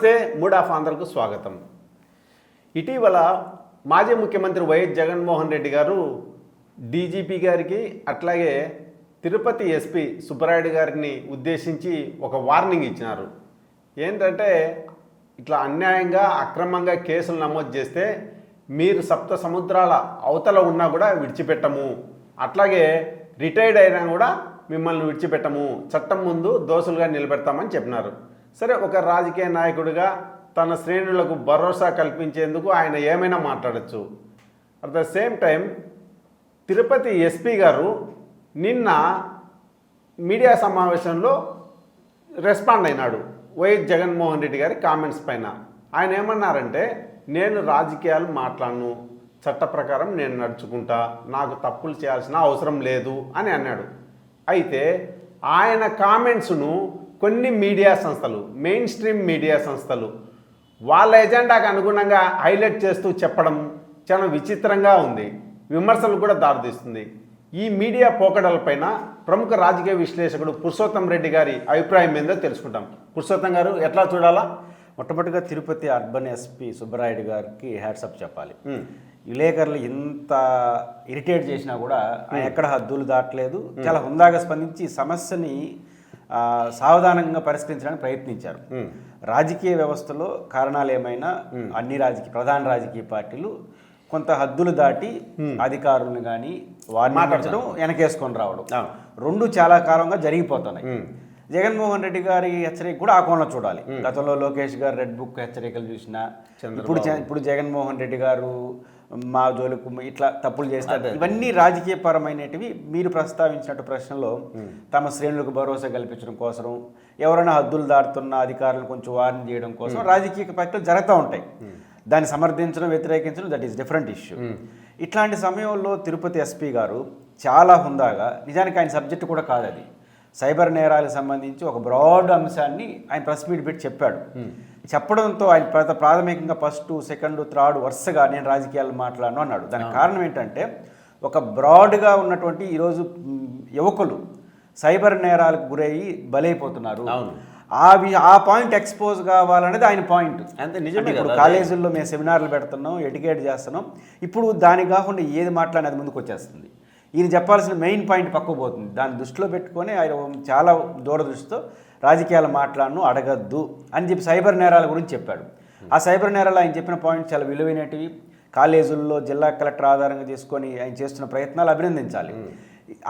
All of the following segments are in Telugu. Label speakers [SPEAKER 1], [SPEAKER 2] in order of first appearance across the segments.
[SPEAKER 1] నమస్తే మూడ్ ఆఫ్ ఆంధ్రకు స్వాగతం. ఇటీవల మాజీ ముఖ్యమంత్రి వైఎస్ జగన్మోహన్ రెడ్డి గారు డీజీపీ గారికి అట్లాగే తిరుపతి ఎస్పీ సుబ్బరాయుడు గారిని ఉద్దేశించి ఒక వార్నింగ్ ఇచ్చినారు. ఏంటంటే ఇట్లా అన్యాయంగా అక్రమంగా కేసులు నమోదు చేస్తే మీరు సప్త సముద్రాల అవతల ఉన్నా కూడా విడిచిపెట్టము. అట్లాగే రిటైర్డ్ అయినా కూడా మిమ్మల్ని విడిచిపెట్టము. చట్టం ముందు దోషులుగా నిలబెడతామని చెప్పినారు. సరే ఒక రాజకీయ నాయకుడిగా తన శ్రేణులకు భరోసా కల్పించేందుకు ఆయన ఏమైనా మాట్లాడచ్చు. At the same time Tirupati SP గారు నిన్న మీడియా సమావేశంలో రెస్పాండ్ అయినాడు వైఎస్ జగన్మోహన్ రెడ్డి గారి కామెంట్స్ పైన. ఆయన ఏమన్నారంటే నేను రాజకీయాలు మాట్లాడను. చట్ట ప్రకారం నేను నడుచుకుంటా. నాకు తప్పులు చేయాల్సిన అవసరం లేదు అని అన్నాడు. అయితే ఆయన కామెంట్స్ను కొన్ని మీడియా సంస్థలు మెయిన్ స్ట్రీమ్ మీడియా సంస్థలు వాళ్ళ ఎజెండాకు అనుగుణంగా హైలైట్ చేస్తూ చెప్పడం చాలా విచిత్రంగా ఉంది. విమర్శలు కూడా దారితీస్తుంది. ఈ మీడియా పోకడలపైన ప్రముఖ రాజకీయ విశ్లేషకుడు పురుషోత్తం రెడ్డి గారి అభిప్రాయం ఏందో తెలుసుకుంటాం. పురుషోత్తం గారు ఎట్లా చూడాలా?
[SPEAKER 2] మొట్టమొదటిగా తిరుపతి అర్బన్ ఎస్పీ సుబ్బరాయుడు గారికి హ్యాట్సప్ చెప్పాలి. విలేకరులు ఎంత ఇరిటేట్ చేసినా కూడా ఎక్కడ హద్దులు దాటలేదు. చాలా హుందాగా స్పందించి సమస్యని సావధానంగా పరిష్కరించడానికి ప్రయత్నించారు. రాజకీయ వ్యవస్థలో కారణాలు ఏమైనా అన్ని రాజకీయ ప్రధాన రాజకీయ పార్టీలు కొంత హద్దులు దాటి అధికారులను కానీ వారిని మాట్లాడడం వెనకేసుకొని రావడం. రెండు చాలా కాలంగా జరిగిపోతున్నాయి. జగన్మోహన్ రెడ్డి గారి హెచ్చరిక కూడా ఆ కోణంలో చూడాలి. గతంలో లోకేష్ గారు రెడ్ బుక్ హెచ్చరికలు చూసినా ఇప్పుడు ఇప్పుడు జగన్మోహన్ రెడ్డి గారు మా జోలికు ఇట్లా తప్పులు చేస్తారు. ఇవన్నీ రాజకీయ పరమైనటివి మీరు ప్రస్తావించినట్టు ప్రశ్నలో తమ శ్రేణులకు భరోసా కల్పించడం కోసం ఎవరైనా హద్దులు దాటుతున్న అధికారులను కొంచెం వార్న్ చేయడం కోసం రాజకీయ ప్రక్రియలు జరుగుతూ ఉంటాయి. దాన్ని సమర్థించడం వ్యతిరేకించడం దట్ ఈస్ డిఫరెంట్ ఇష్యూ ఇట్లాంటి సమయంలో తిరుపతి ఎస్పీ గారు చాలా హుందాగా నిజానికి ఆయన సబ్జెక్ట్ కూడా కాదు అది సైబర్ నేరాలకు సంబంధించి ఒక బ్రాడ్ అంశాన్ని ఆయన ప్రెస్ మీట్ పెట్టి చెప్పాడు. చెప్పడంతో ఆయన ప్ర- ప్రాథమికంగా ఫస్ట్ సెకండ్ థర్డ్ వరుసగా నేను రాజకీయాలు మాట్లాడను అన్నాడు. దానికి కారణం ఏంటంటే ఒక బ్రాడ్గా ఉన్నటువంటి ఈరోజు యువకులు సైబర్ నేరాలకు గురయ్యి బలైపోతున్నారు.
[SPEAKER 1] అవును.
[SPEAKER 2] ఆ వి- ఆ పాయింట్ ఎక్స్పోజ్ కావాలనేది ఆయన పాయింట్.
[SPEAKER 1] అంతే నిజమే
[SPEAKER 2] ఇప్పుడు. కాలేజీల్లో మేము సెమినార్లు పెడుతున్నాం ఎడ్యుకేట్ చేస్తున్నాం. ఇప్పుడు దాని కాకుండా ఏది మాట్లాడినది ముందుకు వచ్చేస్తుంది ఈయన చెప్పాల్సిన మెయిన్ పాయింట్ పక్కకు పోతుంది. దాన్ని దృష్టిలో పెట్టుకొని ఆయన చాలా దూరదృష్టితో రాజకీయాలు మాట్లాడను అడగద్దు అని చెప్పి సైబర్ నేరాల గురించి చెప్పాడు. ఆ సైబర్ నేరాలు ఆయన చెప్పిన పాయింట్ చాలా విలువైనటివి. కాలేజీల్లో జిల్లా కలెక్టర్ ఆధారంగా చేసుకొని ఆయన చేస్తున్న ప్రయత్నాలు అభినందించాలి.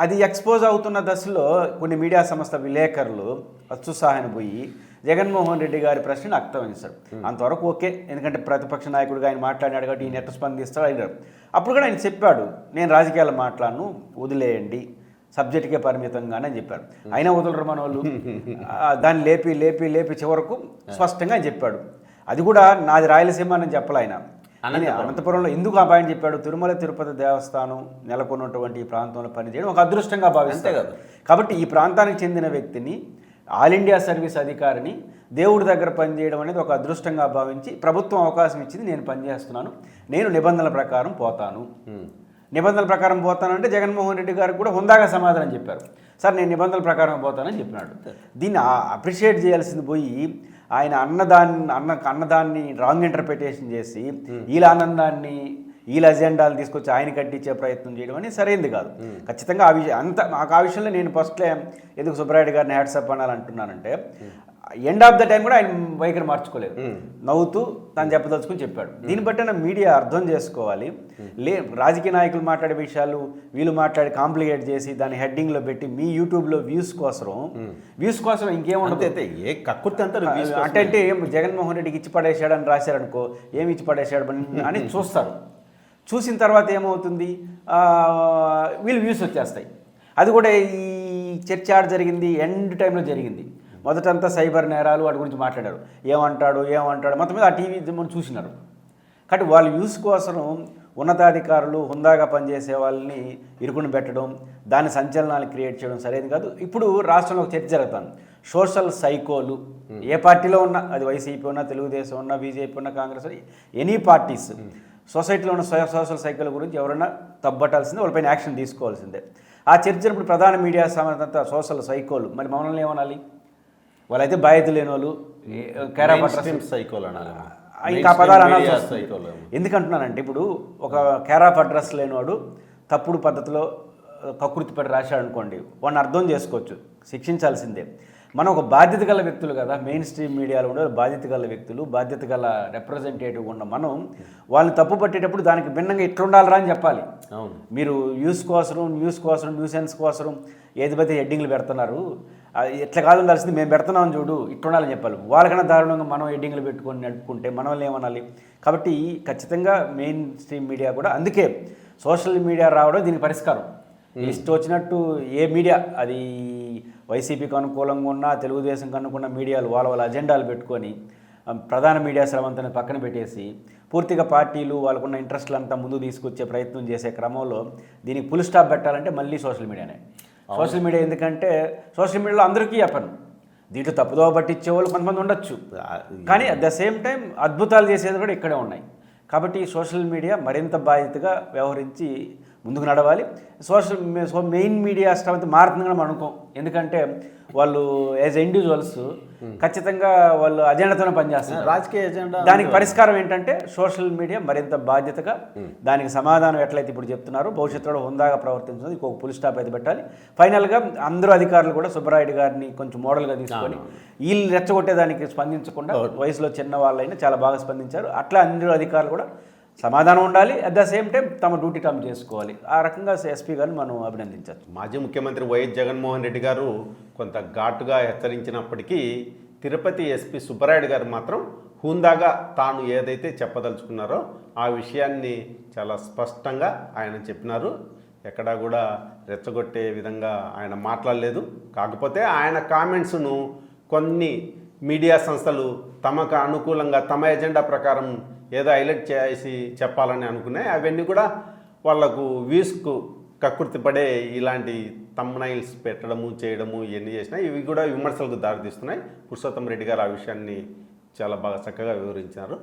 [SPEAKER 2] అది ఎక్స్పోజ్ అవుతున్న దశలో కొన్ని మీడియా సంస్థ విలేకరులు అత్యుత్సాహాన్ని పోయి జగన్మోహన్ రెడ్డి గారి ప్రశ్నను అక్తమించారు అంతవరకు ఓకే. ఎందుకంటే ప్రతిపక్ష నాయకుడిగా ఆయన మాట్లాడినాడు కాబట్టి ఈయన ఎట్ట స్పందిస్తాడు అయినారు అప్పుడు కూడా ఆయన చెప్పాడు నేను రాజకీయాలు మాట్లాడను వదిలేయండి. సబ్జెక్ట్కే పరిమితంగానే అని చెప్పారు అయినా వదలరు మన వాళ్ళు దాన్ని లేపి లేపి లేపి చివరకు స్పష్టంగా ఆయన చెప్పాడు. అది కూడా నాది రాయలసీమ అని చెప్పలే ఆయన. అనంతపురంలో ఎందుకు ఆ పాయింట్ చెప్పాడు? తిరుమల తిరుపతి దేవస్థానం నెలకొన్నటువంటి ఈ ప్రాంతంలో పనిచేయడం ఒక అదృష్టంగా భావిస్తాయి
[SPEAKER 1] కదా.
[SPEAKER 2] కాబట్టి ఈ ప్రాంతానికి చెందిన వ్యక్తిని ఆల్ ఇండియా సర్వీస్ అధికారిని దేవుడి దగ్గర పనిచేయడం అనేది ఒక అదృష్టంగా భావించి ప్రభుత్వం అవకాశం ఇచ్చింది నేను పనిచేస్తున్నాను. నేను నిబంధనల ప్రకారం పోతాను. నిబంధనల ప్రకారం పోతానంటే జగన్మోహన్ రెడ్డి గారికి కూడా హుందాగా సమాధానం చెప్పారు. సార్ నేను నిబంధనల ప్రకారం పోతానని చెప్పినాడు. దీన్ని అప్రిషియేట్ చేయాల్సింది పోయి ఆయన అన్నదాన్ని అన్న అన్నదాన్ని రాంగ్ ఇంటర్ప్రిటేషన్ చేసి వీళ్ళ ఆనందాన్ని వీళ్ళ అజెండాలు తీసుకొచ్చి ఆయన కట్టించే ప్రయత్నం చేయడం అనేది సరైనది కాదు. ఖచ్చితంగా ఆ విషయం అంత మాకు ఆ విషయంలో నేను ఫస్ట్లే ఎందుకు సుబ్బరాయుడు గారిని హ్యాట్సప్ అనాలి అంటున్నానంటే ఎండ్ ఆఫ్ ద టైం కూడా ఆయన వైఖరి మార్చుకోలేదు. నవ్వుతూ తను చెప్పదలుచుకుని చెప్పాడు. దీన్ని బట్టి మీడియా అర్థం చేసుకోవాలి. లే రాజకీయ నాయకులు మాట్లాడే విషయాలు వీళ్ళు మాట్లాడి కాంప్లికేట్ చేసి దాన్ని హెడ్డింగ్లో పెట్టి మీ యూట్యూబ్లో వ్యూస్ కోసం వ్యూస్ కోసం ఇంకేముండదు
[SPEAKER 1] ఏ కక్కుర్తి అంతా
[SPEAKER 2] అంటే అంటే జగన్మోహన్ రెడ్డికి ఇచ్చి పడేశాడని రాశారనుకో ఏమి ఇచ్చి పడేశాడు అని- అని చూస్తారు. చూసిన తర్వాత ఏమవుతుంది? వీళ్ళు వ్యూస్ వచ్చేస్తాయి. అది కూడా ఈ చర్చ ఆడ జరిగింది ఎండ్ టైంలో జరిగింది. మొదటంతా సైబర్ నేరాలు వాటి గురించి మాట్లాడారు. ఏమంటాడు ఏమంటాడు మొత్తం మీద ఆ టీవీ మనం చూసినారు. కాబట్టి వాళ్ళ వ్యూస్ కోసం ఉన్నతాధికారులు హుందాగా పనిచేసే వాళ్ళని ఇరుకుని పెట్టడం దాని సంచలనాలు క్రియేట్ చేయడం సరైనది కాదు. ఇప్పుడు రాష్ట్రంలో ఒక చర్చ జరుగుతుంది సోషల్ సైకోలు. ఏ పార్టీలో ఉన్నా అది వైసీపీ ఉన్నా తెలుగుదేశం ఉన్నా బీజేపీ ఉన్నా కాంగ్రెస్ ఎనీ పార్టీస్. సొసైటీలో ఉన్న సోషల్ సైకిల్ గురించి ఎవరైనా తప్పట్టాల్సిందే వాళ్ళపైన యాక్షన్ తీసుకోవాల్సిందే. ఆ చర్చ ఇప్పుడు ప్రధాన మీడియా సంస్థ సోషల్ సైకోలు. మరి మమ్మల్ని ఏమనాలి? వాళ్ళైతే బాధ్యత లేని వాళ్ళు. కేరా
[SPEAKER 1] Mainstream psycho లు అనాలి.
[SPEAKER 2] ఇంకా పదాలు అనాల్సి. ఎందుకంటున్నానంటే ఇప్పుడు ఒక కేర్ ఆఫ్ అడ్రస్ లేనివాడు తప్పుడు పద్ధతిలో ఆ, కకృతి పడి రాశాడు అనుకోండి వాడిని అర్థం చేసుకోవచ్చు శిక్షించాల్సిందే. మనం ఒక బాధ్యత గల వ్యక్తులు కదా మెయిన్ స్ట్రీమ్ మీడియాలో ఉండే బాధ్యత గల వ్యక్తులు బాధ్యత గల రిప్రజెంటేటివ్ ఉన్న మనం వాళ్ళని తప్పు పట్టేటప్పుడు దానికి భిన్నంగా ఇట్లుండాలరా అని చెప్పాలి.
[SPEAKER 1] అవును.
[SPEAKER 2] మీరు న్యూస్ కోసం న్యూస్ కోసం న్యూసెన్స్ కోసం ఏది పడితే హెడ్డింగ్లు పెడుతున్నారు. ఎట్లా కాదు ఉండాల్సింది మేము పెడుతున్నాం చూడు ఇట్లుండాలని చెప్పాలి. వాళ్ళకన్నా దారుణంగా మనం హెడ్డింగ్లు పెట్టుకొని నడుపుకుంటే మనం ఏమనాలి? కాబట్టి ఖచ్చితంగా మెయిన్ స్ట్రీమ్ మీడియా కూడా అందుకే సోషల్ మీడియా రావడం దీనికి పరిష్కారం. ఇష్టం వచ్చినట్టు ఏ మీడియా అది వైసీపీకి అనుకూలంగా ఉన్నా తెలుగుదేశంకి అనుకున్న మీడియాలు వాళ్ళ వాళ్ళ అజెండాలు పెట్టుకొని ప్రధాన మీడియా స్రవంతిని పక్కన పెట్టేసి పూర్తిగా పార్టీలు వాళ్ళకున్న ఇంట్రెస్ట్లు అంతా ముందు తీసుకొచ్చే ప్రయత్నం చేసే క్రమంలో దీనికి ఫుల్ స్టాప్ పెట్టాలంటే మళ్ళీ సోషల్ మీడియానే. సోషల్ మీడియా ఎందుకంటే సోషల్ మీడియాలో అందరికీ చెప్పను. దీంట్లో తప్పుదోవ పట్టించే వాళ్ళు కొంతమంది ఉండొచ్చు. కానీ అట్ ద సేమ్ టైం అద్భుతాలు చేసేది కూడా ఇక్కడే ఉన్నాయి. కాబట్టి సోషల్ మీడియా మరింత బాధ్యతగా వ్యవహరించి ముందుకు నడవాలి. Social so main media strength మారుతుంది కూడా మనం అనుకోం. ఎందుకంటే వాళ్ళు యాజ్ ఇండివిజువల్స్ ఖచ్చితంగా వాళ్ళు అజెండాతోనే పనిచేస్తారు
[SPEAKER 1] రాజకీయ ఎజెండా
[SPEAKER 2] దానికి పరిష్కారం ఏంటంటే సోషల్ మీడియా మరింత బాధ్యతగా దానికి సమాధానం ఎట్లయితే ఇప్పుడు చెప్తున్నారో భవిష్యత్తులో హుందాగా ప్రవర్తించున్నది ఇంకొక పులి స్టాప్ అయితే పెట్టాలి. ఫైనల్గా అందరూ అధికారులు కూడా సుబ్బరాయుడు గారిని కొంచెం మోడల్గా తీసుకొని వీళ్ళు రెచ్చగొట్టేదానికి స్పందించకుండా వయసులో చిన్న వాళ్ళైనా చాలా బాగా స్పందించారు. అట్లా అందరూ అధికారులు కూడా సమాధానం ఉండాలి. అట్ ద సేమ్ టైం తమ డ్యూటీ టైం చేసుకోవాలి. ఆ రకంగా ఎస్పీ గారిని మనం అభినందించవచ్చు.
[SPEAKER 1] మాజీ ముఖ్యమంత్రి వైఎస్ జగన్మోహన్ రెడ్డి గారు కొంత ఘాటుగా హెచ్చరించినప్పటికీ తిరుపతి ఎస్పీ సుబ్బరాయుడు గారు మాత్రం హుందాగా తాను ఏదైతే చెప్పదలుచుకున్నారో ఆ విషయాన్ని చాలా స్పష్టంగా ఆయన చెప్పినారు. ఎక్కడా కూడా రెచ్చగొట్టే విధంగా ఆయన మాట్లాడలేదు. కాకపోతే ఆయన కామెంట్స్ను కొన్ని మీడియా సంస్థలు తమకు అనుకూలంగా తమ ఎజెండా ప్రకారం ఏదో హైలైట్ చేసి చెప్పాలని అనుకునే అవన్నీ కూడా వాళ్ళకు వీసుకు కకృతి పడే ఇలాంటి తమ్నైల్స్ పెట్టడము చేయడము ఇవన్నీ చేసినాయి ఇవి కూడా విమర్శలకు దారితీస్తున్నాయి. పురుషోత్తం రెడ్డి గారు ఆ విషయాన్ని చాలా బాగా చక్కగా వివరించారు.